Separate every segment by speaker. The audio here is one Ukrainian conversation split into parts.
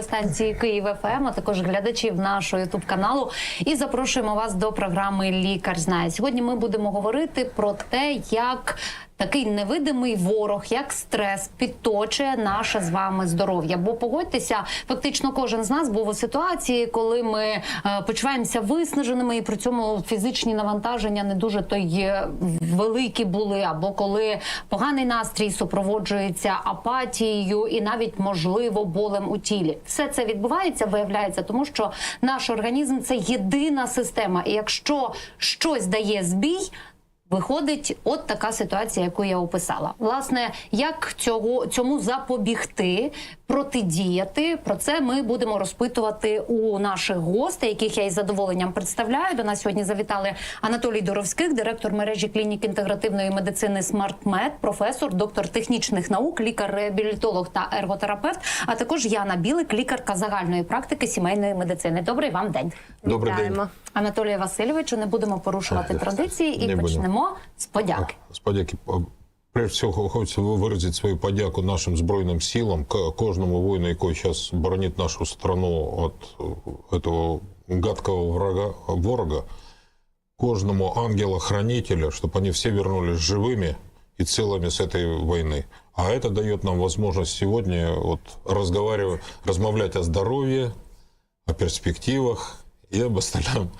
Speaker 1: Станції Київ ФМ, а також глядачів нашого ютуб каналу. І запрошуємо вас до програми Лікар знає. Сьогодні ми будемо говорити про те, як такий невидимий ворог, як стрес, підточує наше з вами здоров'я. Бо погодьтеся, фактично кожен з нас був у ситуації, коли ми е, почуваємося виснаженими, і при цьому фізичні навантаження не дуже то й великі були, або коли поганий настрій супроводжується апатією і навіть можливо болем у тілі. Все це відбувається, виявляється, тому що наш організм це єдина система. І якщо щось дає збій. Виходить, от така ситуація, яку я описала. Власне, як цього цьому запобігти, протидіяти, про це ми будемо розпитувати у наших гостей, яких я із задоволенням представляю. До нас сьогодні завітали Анатолій Доровських, директор мережі клінік інтегративної медицини «Смартмед», професор, доктор технічних наук, лікар-реабілітолог та ерготерапевт, а також Яна Білик, лікарка загальної практики сімейної медицини. Добрий вам день.
Speaker 2: Добрий день.
Speaker 3: Вітаємо.
Speaker 1: Анатолію Васильовичу, не будемо порушувати
Speaker 2: Так,
Speaker 1: традиції і
Speaker 2: не будемо.
Speaker 1: почнемо з подяки.
Speaker 2: З подяки. Прежде всього, хочеться виразити свою подяку нашим Збройним силам, к- кожному воїну, який зараз боронить нашу страну від цього гадкого врага, ворога, кожному ангела-хранителя, чтобы они все вернулись живыми и целыми с этой войны. А это дает нам возможность сегодня вот разговаривать, размовлять о здоровье, о перспективах и об остальном.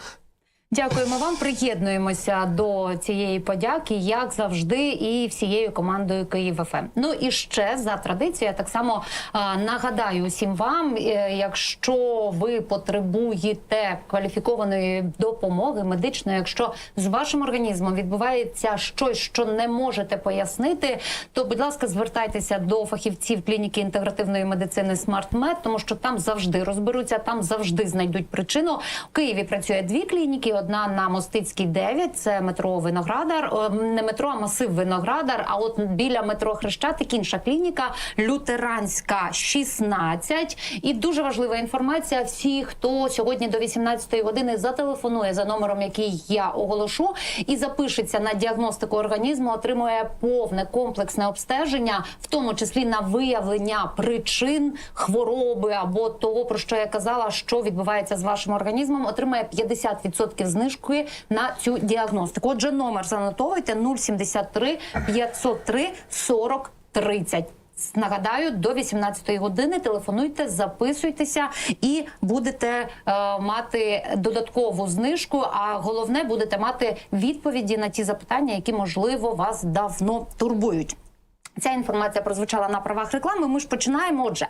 Speaker 1: Дякуємо вам. Приєднуємося до цієї подяки, як завжди, і всією командою Київ ФМ. Ну і ще за традицією, я так само а, нагадаю усім вам, е, якщо ви потребуєте кваліфікованої допомоги медичної, якщо з вашим організмом відбувається щось, що не можете пояснити, то будь ласка, звертайтеся до фахівців клініки інтегративної медицини «Смартмед», тому що там завжди розберуться, там завжди знайдуть причину. У Києві працює дві клініки. Одна на Мостицькій 9, це метро Виноградар, не метро, а масив Виноградар. А от біля метро Хрещатик інша клініка Лютеранська 16. І дуже важлива інформація. Всі, хто сьогодні до 18 години зателефонує за номером, який я оголошу, і запишеться на діагностику організму, отримує повне комплексне обстеження, в тому числі на виявлення причин хвороби або того, про що я казала, що відбувається з вашим організмом, отримає 50% знижки на цю діагностику. Отже, номер занотовуйте 073 503 40 30. Нагадаю, до 18-ї години телефонуйте, записуйтеся і будете е, мати додаткову знижку. А головне, будете мати відповіді на ті запитання, які можливо вас давно турбують. Ця інформація прозвучала на правах реклами. Ми ж починаємо. Отже,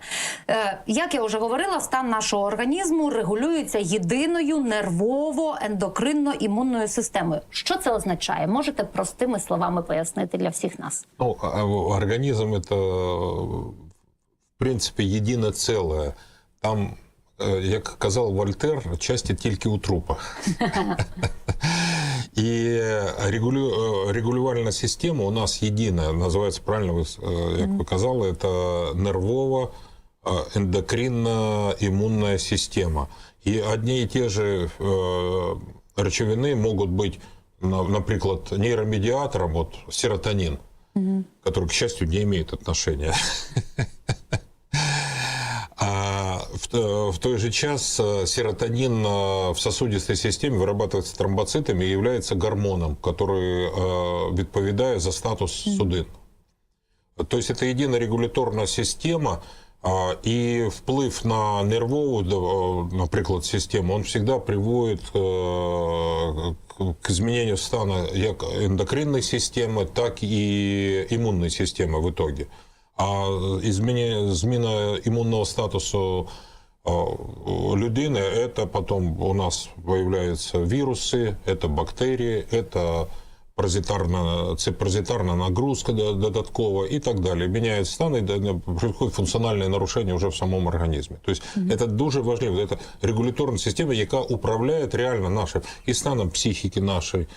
Speaker 1: е, як я вже говорила, стан нашого організму регулюється єдиною нервово-ендокринно-імунною системою. Що це означає? Можете простими словами пояснити для всіх нас?
Speaker 2: Ну, а организм это, в принципе, единое целое. Там, э, як казав Вольтер, части тільки у трупа. І регулю... э, регулювальна система у нас єдина, називається правильно, ви, э, як ви казали, це нервова э, ендокринна імунна система. І одні і ті ж э, речовини можуть бути, на- наприклад, нейромедіатором, от серотонин, который, к счастью, не имеет отношения. А в, т- в той же час э, серотонин э, в сосудистой системе вырабатывается тромбоцитами и является гормоном, который э, відповідає за статус судин. То есть это единая регуляторная система, а, и вплыв на нервовую, да, э, наприклад, систему, он всегда приводит э, к- к изменению стана як ендокринной системы, так и иммунной системы в итоге. А изменение, зміна імунного статусу а, у людини, это потом у нас появляются вирусы, это бактерии, это паразитарна, це паразитарна нагрузка до- додаткова і так далі. Міняють стан, і да- приходить функціональне нарушення вже в самому організмі. Тобто це дуже важливо. Це регуляторна система, яка управляє реально нашим і станом психіки нашої,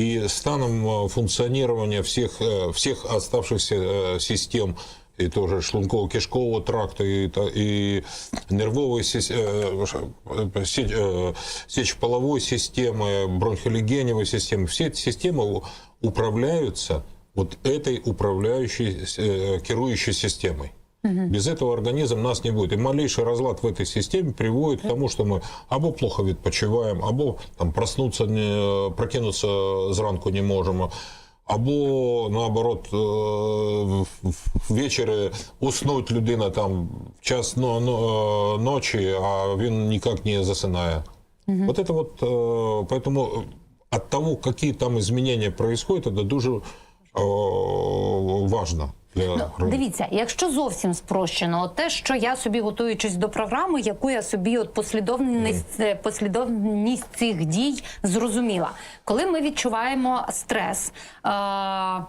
Speaker 2: и станом э, функционирования всех, э, всех оставшихся э, систем, и тоже шлунково-кишкового сис- э, ш- э, се- э, сечеполовой системы, бронхолегеневой системы. Все эти системы управляются вот этой управляющей, э, керующей системой. Без этого организм нас не будет. И малейший разлад в этой системе приводит к тому, что мы або плохо відпочиваем, або там, проснуться, не, прокинуться зранку не можем, або наоборот е, в- в- ввечері уснуть людина там в час но, но, ночі, а він ніяк не засинає. Вот это вот, э, поэтому от того, какие там изменения происходят, это дуже э, важно для рынка.
Speaker 1: Дивіться, якщо зовсім спрощено, от те, що я собі готуючись до програми, яку я собі от послідовність, е, послідовність цих дій зрозуміла. Коли ми відчуваємо стрес. Е-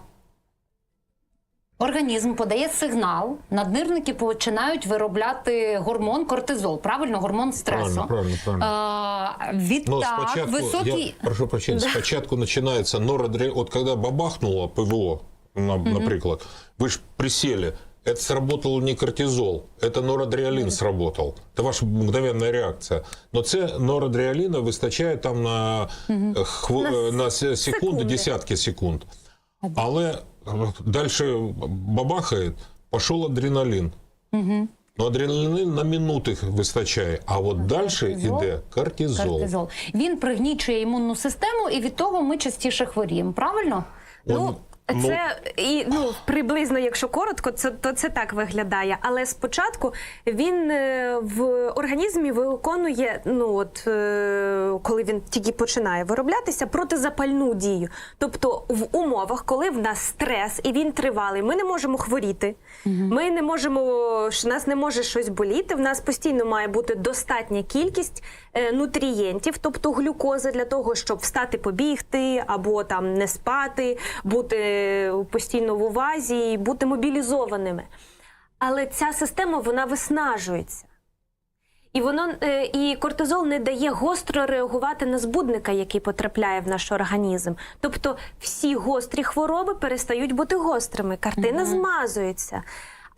Speaker 1: Організм подає сигнал, наднирники починають виробляти гормон кортизол, правильно, гормон стресу.
Speaker 2: Правильно, правильно,
Speaker 1: Е,
Speaker 2: Но
Speaker 1: відтак,
Speaker 2: спочатку,
Speaker 1: високий
Speaker 2: я прошу прощения, спочатку начинается норадреналин. Вот когда бабахнуло ПВО, на- наприклад, вы же присели, это сработал не кортизол, это норадреалин сработал. Это ваша мгновенная реакция. Но це норадреалина вистачає там на, е, хво- е, на се- секунди,
Speaker 3: секунди.
Speaker 2: десятки секунд. Але далі бабахає, пішов адреналін. Ну, адреналін на минути вистачає, а от далі
Speaker 1: кортизол?
Speaker 2: йде кортизол.
Speaker 1: кортизол. Він пригнічує імунну систему, і від того ми частіше хворіємо. Правильно?
Speaker 3: Ну,
Speaker 2: Ну,
Speaker 3: це і ну приблизно, якщо коротко, це то це так виглядає. Але спочатку він е, в організмі виконує, ну от е, коли він тільки починає вироблятися, протизапальну дію. Тобто в умовах, коли в нас стрес і він тривалий, ми не можемо хворіти, ми не можемо, нас не може щось боліти. В нас постійно має бути достатня кількість нутрієнтів, тобто глюкози для того, щоб встати побігти або там не спати, бути постійно в увазі, і бути мобілізованими. Але ця система вона виснажується. І воно е, і кортизол не дає гостро реагувати на збудника, який потрапляє в наш організм. Тобто всі гострі хвороби перестають бути гострими, картина змазується.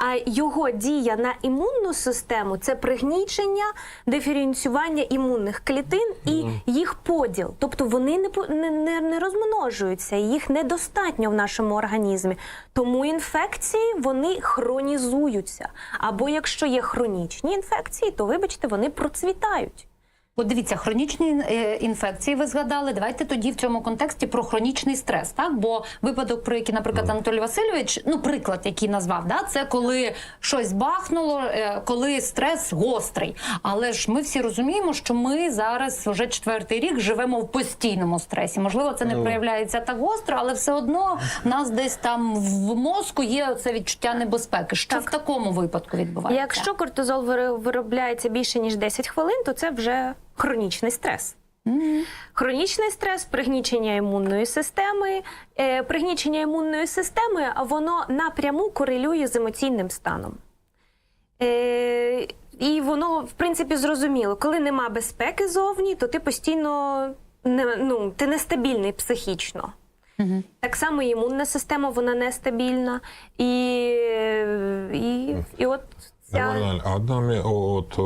Speaker 3: А його дія на імунну систему це пригнічення, диференціювання імунних клітин і їх поділ. Тобто вони не, не, не розмножуються, їх недостатньо в нашому організмі. Тому інфекції вони хронізуються. Або якщо є хронічні інфекції, то вибачте, вони процвітають.
Speaker 1: От дивіться, хронічні е, інфекції ви згадали. Давайте тоді в цьому контексті про хронічний стрес. Так, бо випадок, про який, наприклад, Анатолій Васильович, ну приклад, який назвав, да, це коли щось бахнуло, е, коли стрес гострий. Але ж ми всі розуміємо, що ми зараз вже четвертий рік живемо в постійному стресі. Можливо, це не проявляється так гостро, але все одно в нас десь там в мозку є це відчуття небезпеки. Що в такому випадку відбувається?
Speaker 3: Якщо кортизол виро- виробляється більше ніж 10 хвилин, то це вже хронічний стрес. Хронічний стрес, пригнічення імунної системи. Е, пригнічення імунної системи а воно напряму корелює з емоційним станом. Е, і воно, в принципі, зрозуміло, коли нема безпеки зовні, то ти постійно не, ну, ти нестабільний психічно. Так само і імунна система вона нестабільна. І, і, і от ця...
Speaker 2: Нормально. А от,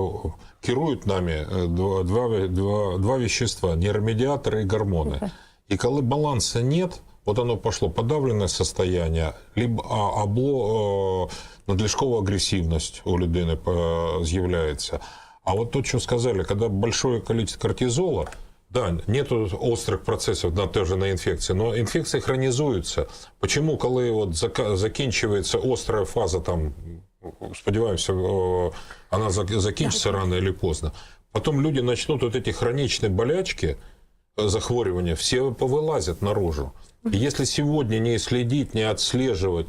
Speaker 2: керують нами е, два, два, ве- два, два вещества, нейромедиаторы и гормоны. И когда баланса нет, вот оно пошло подавленное состояние, либо а, або е, надлишкова агрессивность у людини е, з'являється. А вот то, что сказали, когда большое количество кортизола, да, нету острых процессов на той же на инфекции, но инфекции хронизуются. Почему, коли вот зака- закінчується острая фаза там сподіваємося, о, она зак- закінчится рано или поздно. Потом люди начнут вот эти хроничные болячки, э, захворювания, все повылазят наружу. И если сегодня не следить, не отслеживать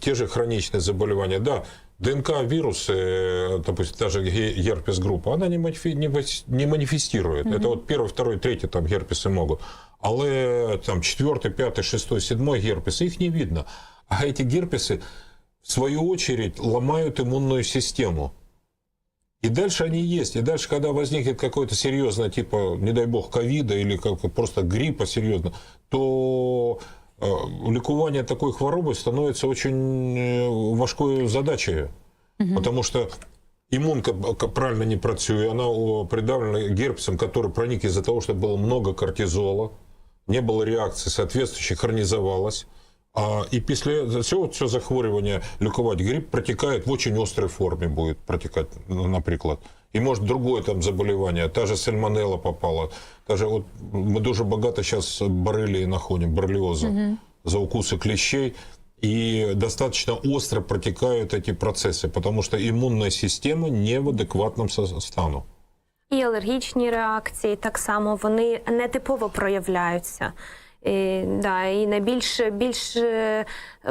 Speaker 2: те же хроничные заболевания, да, ДНК вирусы, э, допустим, та же ге- герпес группа, она не, манифи- не вось- не манифестирует. Это вот первый, второй, третий там герпеси могут. Але там четвертый, пятый, шестой, седьмой герпес, их не видно. А эти герпесы, в свою очередь, ломают иммунную систему. И дальше они есть. И дальше, когда возникнет какое-то серьезное, типа, не дай бог, ковида или как просто гриппа серьезно, то э, лікування такой хвороби становится очень э, важкою задачею. Потому что иммунка к- правильно не працює, она придавлена герпесом, который проник из-за того, что было много кортизола, не было реакции соответствующей, хронизовалась. А, і після цього це захворювання лікувати грип протікає в очень острій формі буде протікати, ну, наприклад. І може другое там заболівання, та же сальмонелла попала. Та же, от, ми дуже багато зараз борелії знаходимо, борреліоза за укуси клещей. И достаточно остро протекают эти процессы, потому что иммунная система не в адекватном со- стану.
Speaker 3: І алергічні реакції так само вони нетипово проявляються. І, да, і на більш, більш е,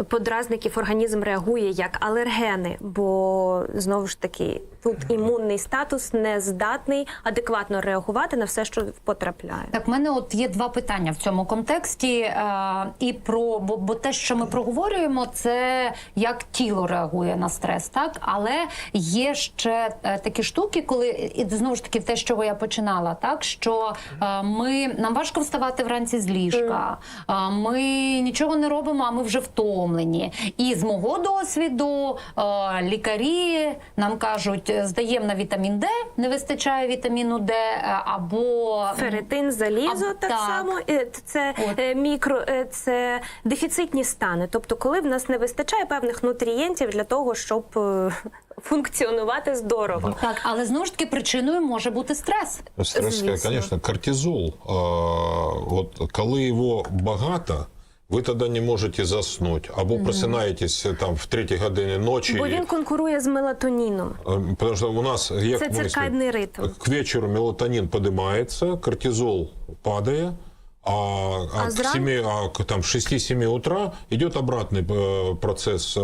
Speaker 3: подразників організм реагує як алергени, бо знову ж таки тут імунний статус не здатний адекватно реагувати на все, що потрапляє.
Speaker 1: Так, в мене от є два питання в цьому контексті. Е, і про бо, бо те, що ми проговорюємо, це як тіло реагує на стрес, так але є ще е, такі штуки, коли і знову ж таки те, з чого я починала, так що е, ми нам важко вставати вранці з ліжка, е, ми нічого не робимо, а ми вже втомлені. І з мого досвіду е, лікарі нам кажуть, здаємо на вітамін Д, не вистачає вітаміну Д, е, або
Speaker 3: Ферритин, залізо
Speaker 1: А,
Speaker 3: так,
Speaker 1: так.
Speaker 3: само. е, Це
Speaker 1: От.
Speaker 3: е, мікро, е, це дефіцитні стани. Тобто, коли в нас не вистачає певних нутрієнтів для того, щоб е, функціонувати здорово.
Speaker 1: Так, але знову ж таки причиною може бути стрес.
Speaker 2: Стресс,
Speaker 3: Звісно.
Speaker 2: кортизол. а, от коли його багато, ви тоді не можете заснути. Або просинаєтесь е, там в третій годині ночі.
Speaker 3: Бо він конкурує з мелатоніном.
Speaker 2: Е, Потому что у нас як
Speaker 3: Це
Speaker 2: ми
Speaker 3: циркадний ритм.
Speaker 2: К вечеру мелатонин поднимается, кортизол падает, а, а,
Speaker 3: А
Speaker 2: к
Speaker 3: зран-
Speaker 2: 7, а к там, 6-7 утра идет обратный э, процесс, э,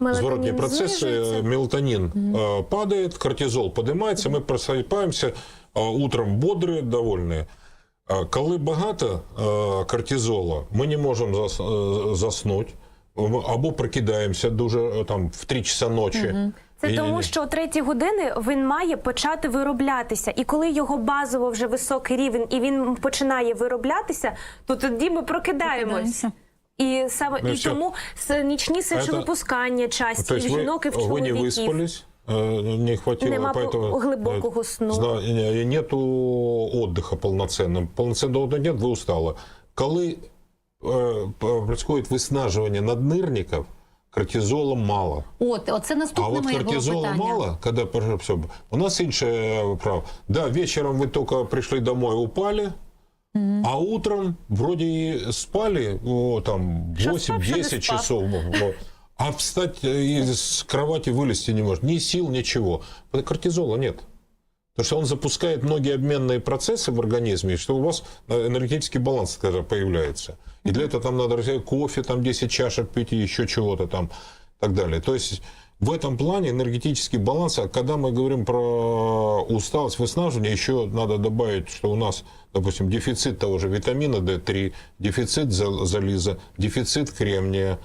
Speaker 3: Мелатонин
Speaker 2: зворотний процесс, э,
Speaker 3: знижується.
Speaker 2: мелатонин э, падает, кортизол поднимается, мы просыпаемся э, утром бодрые, довольные. А Коли багато е, кортизола, ми не можемо зас, е, заснути, Ми або прокидаємося дуже е, там в 3 часа ночі.
Speaker 3: Це
Speaker 2: І-
Speaker 3: тому, що о третій години він має почати вироблятися. І коли його базово вже високий рівень і він починає вироблятися, то тоді ми прокидаємось.
Speaker 1: Прокидаємося.
Speaker 3: І саме
Speaker 2: Ну,
Speaker 3: і
Speaker 2: все.
Speaker 3: тому с- нічні
Speaker 2: Это-
Speaker 3: сечовипускання часті
Speaker 2: То
Speaker 3: і
Speaker 2: есть
Speaker 3: в
Speaker 2: вы,
Speaker 3: жінок і в
Speaker 2: вы не
Speaker 3: чоловіків.
Speaker 2: выспались, э, не хватило,
Speaker 3: Нема
Speaker 2: поэтому
Speaker 3: глибокого
Speaker 2: э,
Speaker 3: сну.
Speaker 2: зна- не- нету отдыха полноценного. Полноценного отдыха нет, вы устали. Коли э, п- происходит виснаживание наднирников, кортизола мало.
Speaker 1: От, оце
Speaker 2: А
Speaker 1: наступне
Speaker 2: вот
Speaker 1: моє було
Speaker 2: кортизола
Speaker 1: питання.
Speaker 2: мало, когда пор- всё. у нас іншая право. Да, вечером вы только пришли домой, упали, а утром вроде и спали, о, там
Speaker 3: Что спав, что не
Speaker 2: 8-10
Speaker 3: спав.
Speaker 2: часов. вот. А встать э, из кровати вылезти не может. Ни сил, ничего. Кортизола нет. Потому что он запускает многие обменные процессы в организме, и что у вас э, энергетический баланс скажем, появляется. И для этого там надо кофе, там 10 чашек пить и еще чего-то там, так далее. То есть в этом плане энергетический баланс, а когда мы говорим про усталость, выснаживание, еще надо добавить, что у нас, допустим, дефицит того же витамина D3, дефицит залеза, дефицит кремния,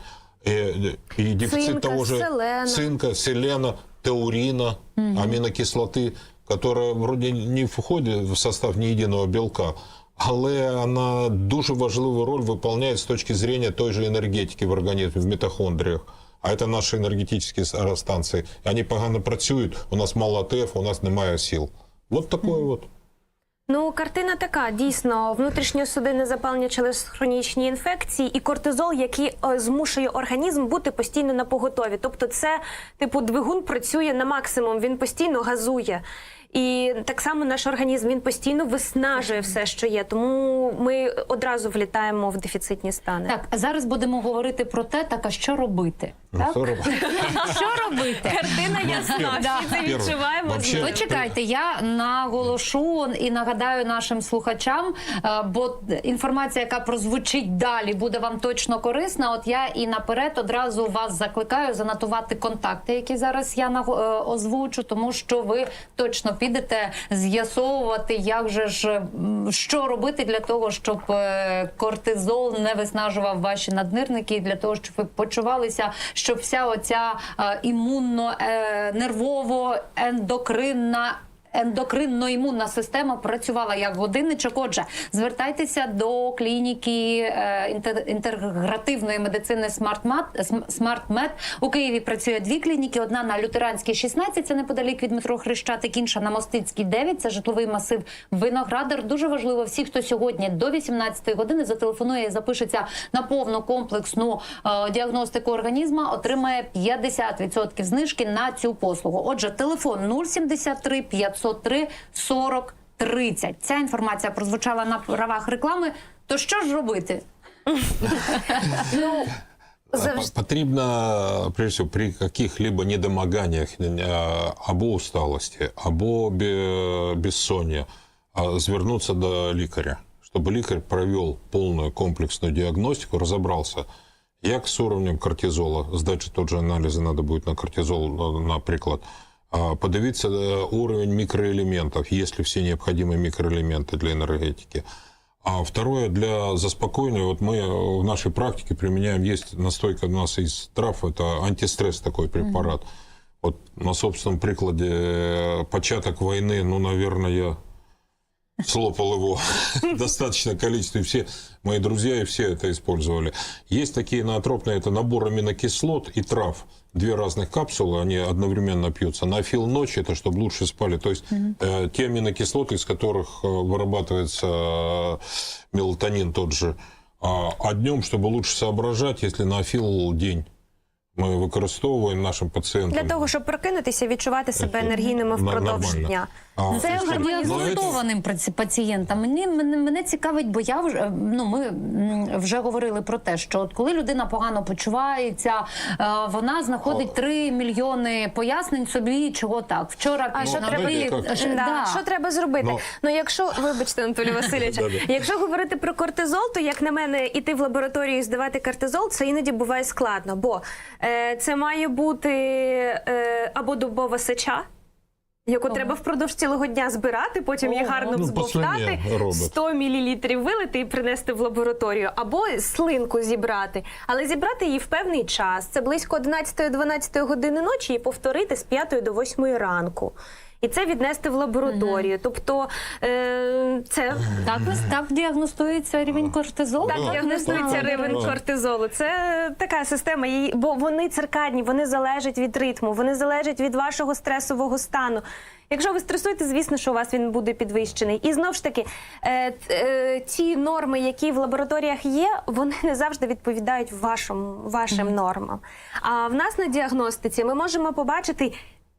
Speaker 2: э, и дефицит
Speaker 3: Цинка,
Speaker 2: того же
Speaker 3: селена.
Speaker 2: цинка, селена, таурина, аминокислоты, которая вроде не входит в состав ні єдиного білка, але вона дуже важливу роль виконує з точки зрення той же енергетики в організмі, в мітохондріях. А це наші енергетичні с- станції. Вони погано працюють, у нас мало АТФ, у нас немає сил. Вот такое вот.
Speaker 3: Ну, картина така: дійсно, внутрішньосудинне запалення через хронічні інфекції і кортизол, який е, змушує організм бути постійно на поготові. Тобто, це типу двигун працює на максимум, він постійно газує. І так само наш організм він постійно виснажує все, що є. Тому ми одразу влітаємо в дефіцитні стани.
Speaker 1: Так, а зараз будемо говорити про те, так а що робити? Так?
Speaker 2: Що робити?
Speaker 1: Що робити?
Speaker 3: Картина ясна, всі це відчуваємо.
Speaker 1: Ви чекайте, я наголошу і нагадаю нашим слухачам, е, бо інформація, яка прозвучить далі, буде вам точно корисна. От я і наперед одразу вас закликаю занотувати контакти, які зараз я наго- е, озвучу, тому що ви точно підете з'ясовувати, як же ж що робити для того, щоб е, кортизол не виснажував ваші наднирники, для того, щоб ви почувалися, щоб вся оця е, імунно е, нервово ендокринна ендокринно-імунна система працювала як годинничок. Отже, звертайтеся до клініки е, інтегративної медицини. SmartMed. У Києві працює дві клініки: одна на Лютеранській 16, це неподалік від метро Хрещатик, інша на Мостицькій 9, це житловий масив Виноградар. Дуже важливо всі, хто сьогодні до 18 години зателефонує і запишеться на повну комплексну е, діагностику організму, отримає 50% знижки на цю послугу. Отже, телефон 073 503 40 30. Ця інформація прозвучала на правах реклами. То що ж робити?
Speaker 3: Ну, завжди.
Speaker 2: Потрібно, прежде всего, при каких-либо недомоганиях, э, або усталості, або бе- безсоння, а, звернуться до лікаря, щоб лікар провел повну комплексну діагностику, розібрався, як з уровнем кортизола, здати тот же аналізи треба буде на кортизол, на- наприклад, а, подивитися е, уровень мікроелементів, є ли всі необхідні мікроелементи для енергетики. А второе, для заспокоения, вот мы э, в нашей практике применяем, есть настойка у нас из трав, это антистресс такой препарат. Вот на собственном прикладе э, початок войны, ну, наверное, я слопал его достаточное количество, и все мои друзья и все это использовали. Есть такие наотропные, это набор аминокислот и трав. Две разных капсулы, они одновременно пьются. На фил ночи, это чтобы лучше спали. То есть э, те аминокислоты, из которых э, вырабатывается э, мелатонин тот же, а, а днем, чтобы лучше соображать, если на фил день мы використовуємо нашим пацієнтам.
Speaker 3: Для того, щоб прокинутися, відчувати себе
Speaker 2: Це
Speaker 3: енергійними
Speaker 2: на-
Speaker 3: впродовж
Speaker 2: нормально.
Speaker 3: дня.
Speaker 2: А,
Speaker 1: Це
Speaker 2: ну,
Speaker 1: вже
Speaker 2: ну,
Speaker 1: діагностованим праці- пацієнтам. Мені мене, мене цікавить, бо я вже ну ми вже говорили про те, що от коли людина погано почувається, е, вона знаходить 3 мільйони пояснень собі, чого так. Вчора
Speaker 3: А що треба-
Speaker 2: як?
Speaker 1: Ш-
Speaker 3: Да.
Speaker 1: да.
Speaker 3: Що треба зробити? Ну,
Speaker 2: Ну.
Speaker 3: якщо, вибачте, Анатолій Васильович, якщо говорити про кортизол, то як на мене, іти в лабораторію і здавати кортизол, це іноді буває складно, бо е, це має бути е, або дубова сеча. Яку
Speaker 1: Ого.
Speaker 3: треба впродовж цілого дня збирати, потім її гарно
Speaker 2: Ну,
Speaker 3: взбовтати,
Speaker 2: послання
Speaker 3: 100 мл вилити і принести в лабораторію, або слинку зібрати. Але зібрати її в певний час. Це близько 11-12 години ночі і повторити з 5 до 8 ранку. І це віднести в лабораторію. Тобто е, це
Speaker 1: Так, ось так діагностується рівень кортизолу.
Speaker 3: так
Speaker 2: Ну,
Speaker 3: діагностується
Speaker 2: ну,
Speaker 3: рівень
Speaker 2: ну.
Speaker 3: кортизолу. Це така система, її- бо вони циркадні, вони залежать від ритму, вони залежать від вашого стресового стану. Якщо ви стресуєте, звісно, що у вас він буде підвищений. І знову ж таки, е, т- е, ті норми, які в лабораторіях є, вони не завжди відповідають вашому, вашим нормам. А в нас на діагностиці ми можемо побачити.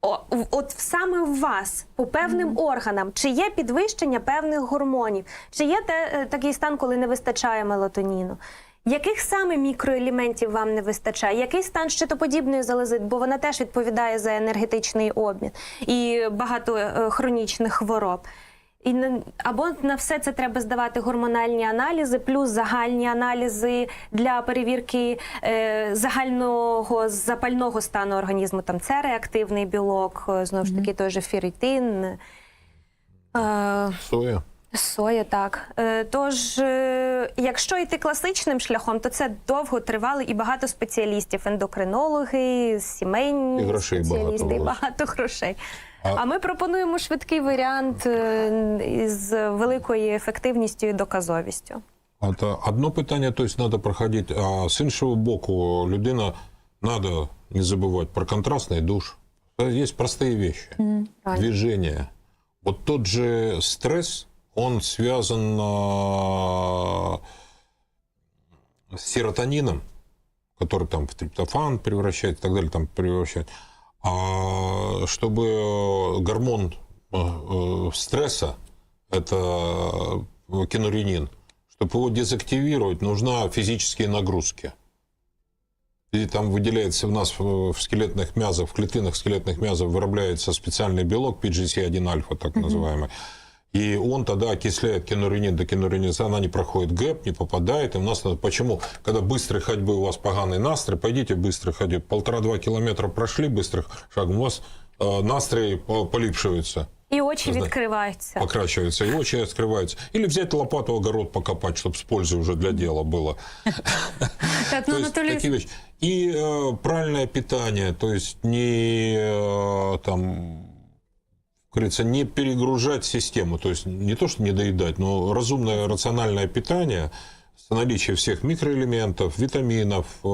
Speaker 3: О, от саме в вас по певним органам, чи є підвищення певних гормонів, чи є те, е, такий стан, коли не вистачає мелатоніну. Яких саме мікроелементів вам не вистачає? Який стан щитоподібної залози, бо вона теж відповідає за енергетичний обмін і багато е, хронічних хвороб. І на- або на все це треба здавати гормональні аналізи, плюс загальні аналізи для перевірки е, загального запального стану організму. Там це реактивний білок, е, знову ж таки, той же ферритин. Е,
Speaker 2: Соя.
Speaker 3: Соя, так. Е, Тож, е, якщо йти класичним шляхом, то це довго тривали і багато спеціалістів, ендокринологи, сімейні
Speaker 2: І грошей
Speaker 3: спеціалісти,
Speaker 2: багато
Speaker 3: і
Speaker 2: було.
Speaker 3: багато грошей.
Speaker 2: А-
Speaker 3: А ми пропонуємо швидкий варіант е, із великою ефективністю і доказовістю.
Speaker 2: Это одно питання, то есть надо проходить, а з іншого боку, людина надо не забывать про контрастный душ. Есть простые вещи.
Speaker 3: правильно.
Speaker 2: Движение. Вот тот же стресс, он связан а, с серотонином, который там в триптофан превращает и так далее, там превращает. А чтобы гормон э, э, стресса, это э, кинуренин, чтобы его дезактивировать, нужна физические нагрузки. И там выделяется у нас в скелетных мязах, в клетинах скелетных мязов вырабатывается специальный белок PGC1-альфа, так называемый. И он тогда окисляет кинуренин до кинурениза, она не проходит гэп, не попадает. И у нас почему, когда быстрой ходьбы у вас поганый настрой, пойдите быстрой ходьбы. Полтора-два километра прошли быстрых шагом, у вас э, настрой по- полипшивается,
Speaker 3: І очі
Speaker 2: Знаю.
Speaker 3: відкриваються.
Speaker 2: покрачивается, и очи открываются. Или взять лопату огород покопать, чтобы с пользой уже для дела было.
Speaker 1: Так, ну
Speaker 2: То есть
Speaker 1: Анатолій,
Speaker 2: такие вещи. И э, правильное питание, то есть не э, там говорится, не перегружать систему. То есть не то, что не доедать, но разумное рациональное питание с наличием всех микроэлементов, витаминов, э,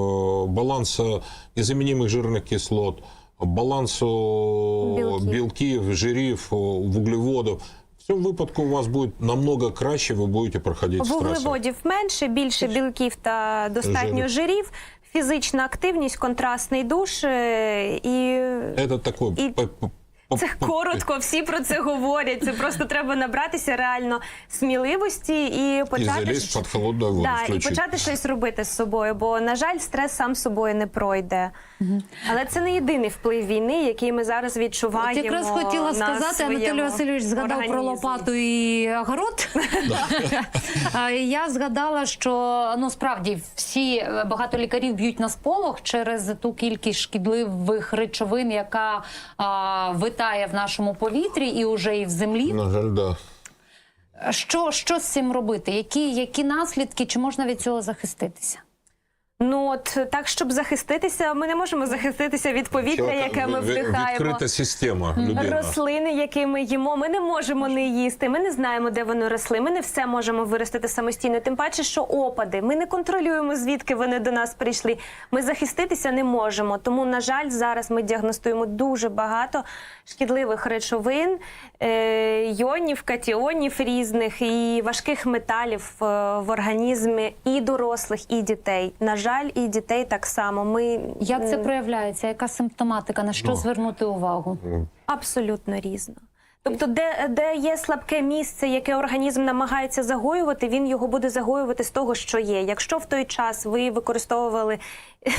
Speaker 2: баланса незаменимых жирных кислот, балансу
Speaker 3: Белки.
Speaker 2: белків, жирів, вуглеводов. В цьому випадку у вас буде намного краще, ви будете проходити стреси.
Speaker 3: Вуглеводів менше, більше білків та достатньо
Speaker 2: Жирів.
Speaker 3: жирів, фізична активність, контрастний душ і.
Speaker 2: Это такой...
Speaker 3: І Це коротко, всі про це говорять. Це просто треба набратися реально сміливості і почати щ-
Speaker 2: под.
Speaker 3: Да, і почати щось робити з собою, бо на жаль, стрес сам собою не пройде. Але це не єдиний вплив війни, який ми зараз відчуваємо.
Speaker 1: От якраз хотіла
Speaker 3: на
Speaker 1: сказати, Анатолій Васильович згадав про лопату і огород. Я згадала, що ну справді всі е, багато лікарів б'ють на сполох через ту кількість шкідливих речовин, яка а, витає в нашому повітрі і уже і в землі.
Speaker 2: На жаль, да.
Speaker 1: Що, що з цим робити? Які, які наслідки? Чи можна від цього захиститися?
Speaker 3: Ну от так, щоб захиститися, ми не можемо захиститися від повітря, яке ми вдихаємо.
Speaker 2: Відкрита система людина.
Speaker 3: Рослини, які ми їмо, ми не можемо не їсти. Ми не знаємо, де вони росли. Ми не все можемо виростити самостійно. Тим паче, що опади. Ми не контролюємо, звідки вони до нас прийшли. Ми захиститися не можемо. Тому, на жаль, зараз ми діагностуємо дуже багато шкідливих речовин, е, йонів, катіонів різних і важких металів е, в організмі і дорослих, і дітей. На жаль, і дітей так само. Ми
Speaker 1: Як це проявляється? Яка симптоматика? На що
Speaker 2: Ну.
Speaker 1: звернути увагу?
Speaker 3: Абсолютно різно. Тобто, де, де є слабке місце, яке організм намагається загоювати, він його буде загоювати з того, що є. Якщо в той час ви використовували.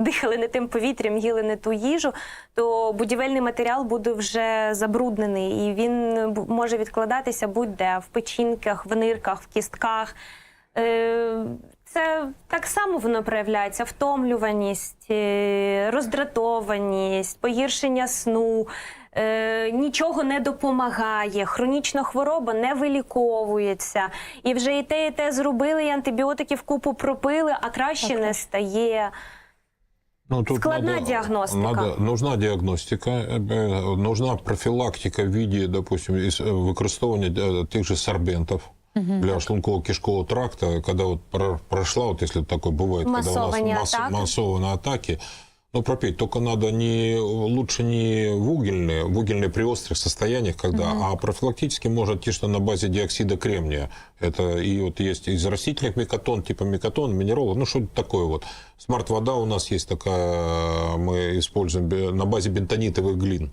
Speaker 3: Дихали не тим повітрям, їли не ту їжу, то будівельний матеріал буде вже забруднений, і він може відкладатися будь-де в печінках, в нирках, в кістках. Е, Це так само воно проявляється: втомлюваність, е, роздратованість, погіршення сну. е, Нічого не допомагає, хронічна хвороба не виліковується. І вже і те, і те зробили, і антибіотиків купу пропили, а краще не стає.
Speaker 2: Ну, тут
Speaker 3: Складна діагностика.
Speaker 2: Надо, нужна диагностика, э, э, нужна профилактика в виде, допустим, ис- э, використовування э, тех же сорбентов Для шлунково-кишкового тракта, когда вот про- прошла, вот если такое бывает, когда у нас
Speaker 3: Массованные
Speaker 2: масс-
Speaker 3: атаки.
Speaker 2: массованные атаки, ну, пропеть, только надо не, лучше не в угольные, в угольные при острых состояниях, когда, а профилактически можно те, что на базе диоксида кремния. Это и вот есть из растительных микотон, типа микотон, минералов, ну, что-то такое вот. Смарт-вода у нас есть такая, мы используем на базе бентонитовых глин.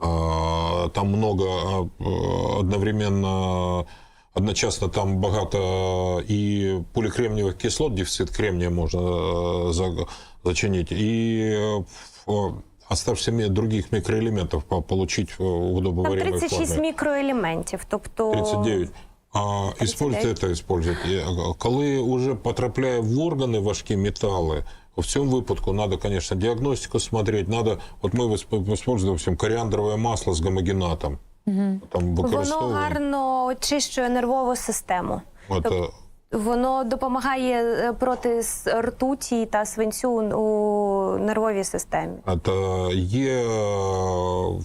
Speaker 2: А, Там много а, э, одновременно, одночасно там багато и поликремниевых кислот, дефицит кремния можно э, за- зачинить, и э, ф- оставшихся ми- других микроэлементов по- получить в
Speaker 3: Там
Speaker 2: удобоваримой
Speaker 3: 36
Speaker 2: форме.
Speaker 3: мікроелементів. Тобто
Speaker 2: 39. А используйте це, используйте. І, а, Коли вже потрапляє в органи важкі метали, в цьому випадку треба, конечно, діагностику смотреть. Надо, от ми використовуємо, допустим, коріандрове масло з гомогенатом. Там
Speaker 3: воно
Speaker 2: використовуємо.
Speaker 3: гарно очищує нервову систему.
Speaker 2: От, е,
Speaker 3: Воно допомагає е, проти с- ртуті та свинцю у нервовій системі.
Speaker 2: Это є е,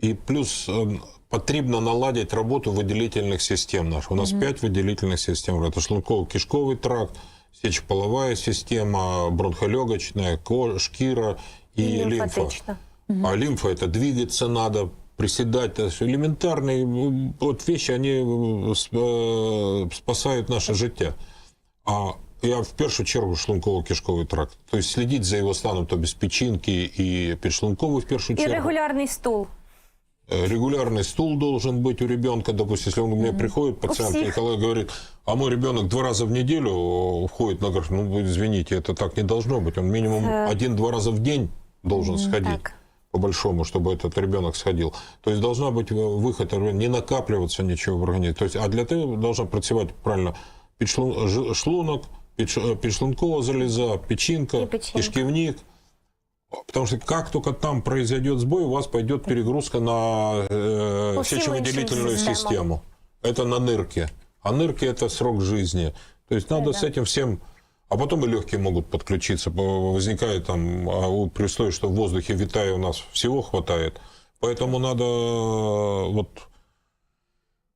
Speaker 2: і плюс е, потрібно наладити роботу виділительних систем наших. У нас п'ять виділительних систем. Это шлунково-кишковий тракт, сечополовая система, бронхолегочная, ко- шкіра і,
Speaker 3: І
Speaker 2: лимфа.
Speaker 3: лімфатична.
Speaker 2: А лимфа это двигаться надо, приседать. То есть элементарные м, вот вещи, они м, с- э, спасают наше життя. А я в першу чергу шлунково-кишковий тракт. Тобто слідіть за його станом, то без печінки і підшлунковий в першу
Speaker 3: І
Speaker 2: чергу.
Speaker 3: регулярний стул.
Speaker 2: Э, Регулярный стул должен быть у ребенка. Допустим, если он ко мне приходит, пациент,
Speaker 3: всех.
Speaker 2: Николай говорит, а мой ребенок два раза в неделю э, входит на горшок. Ну, вы извините, это так не должно быть. Он минимум
Speaker 3: Э.
Speaker 2: один-два раза в день должен сходить.
Speaker 3: так.
Speaker 2: По большому, чтобы этот ребенок сходил. То есть должна быть э, выход, не накапливаться ничего в организме. То есть, а для того должна працювати правильно підшлун- ж- шлунок, підш- э, підшлункова залеза, печінка,
Speaker 3: І печінка.
Speaker 2: кишківник. Потому что как только там произойдет сбой, у вас пойдет перегрузка на э,
Speaker 3: По всем
Speaker 2: сечовыделительную
Speaker 3: іншим системам.
Speaker 2: систему. Это на нырке. А нырки это срок жизни. То есть надо с этим всем... А потом и легкие могут подключиться. По- Возникает там, а у- при условии, что в воздухе витая у нас всего хватает, Поэтому надо э, вот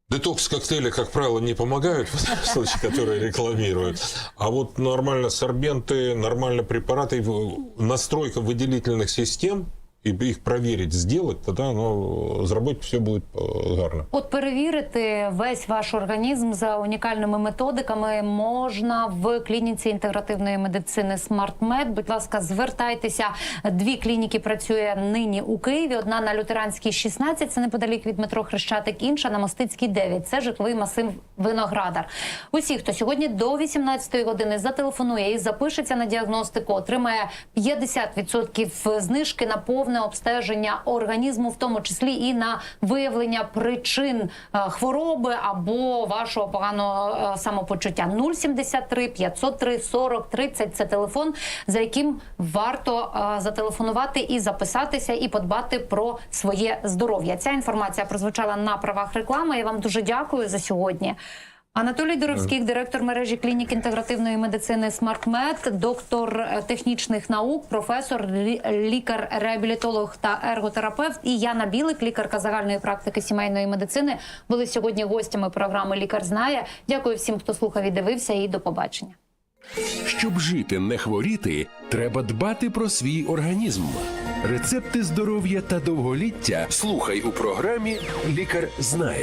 Speaker 2: Детокс-коктейли, как правило, не помогают, в этом случае, которые рекламируют. А вот нормально сорбенты, нормально препараты, в- настройка выделительных систем, и их проверить, сделать, тогда ну, заработать все будет э, гарно.
Speaker 1: От перевірити весь ваш організм за унікальними методиками можна в клініці інтегративної медицини SmartMed. Будь ласка, звертайтеся. Дві клініки працює нині у Києві. Одна на Лютеранській 16, це неподалік від метро Хрещатик, інша на Мостицькій 9. Це житловий масив Виноградар. Усі, хто сьогодні до 18 години зателефонує і запишеться на діагностику, отримає 50% знижки на повне обстеження організму, в тому числі і на виявлення причин е, хвороби або вашого поганого е, самопочуття. 073 503 40 30 – це телефон, за яким варто е, зателефонувати і записатися, і подбати про своє здоров'я. Ця інформація прозвучала на правах реклами. Я вам дуже дякую за сьогодні. Анатолій Доровський, директор мережі клінік інтегративної медицини SmartMed, доктор е, технічних наук, професор, лікар-реабілітолог та ерготерапевт. І Яна Білик, лікарка загальної практики сімейної медицини, були сьогодні гостями програми Лікар знає. Дякую всім, хто слухав і дивився. І до побачення.
Speaker 4: Щоб жити, не хворіти, треба дбати про свій організм. Рецепти здоров'я та довголіття слухай у програмі Лікар знає.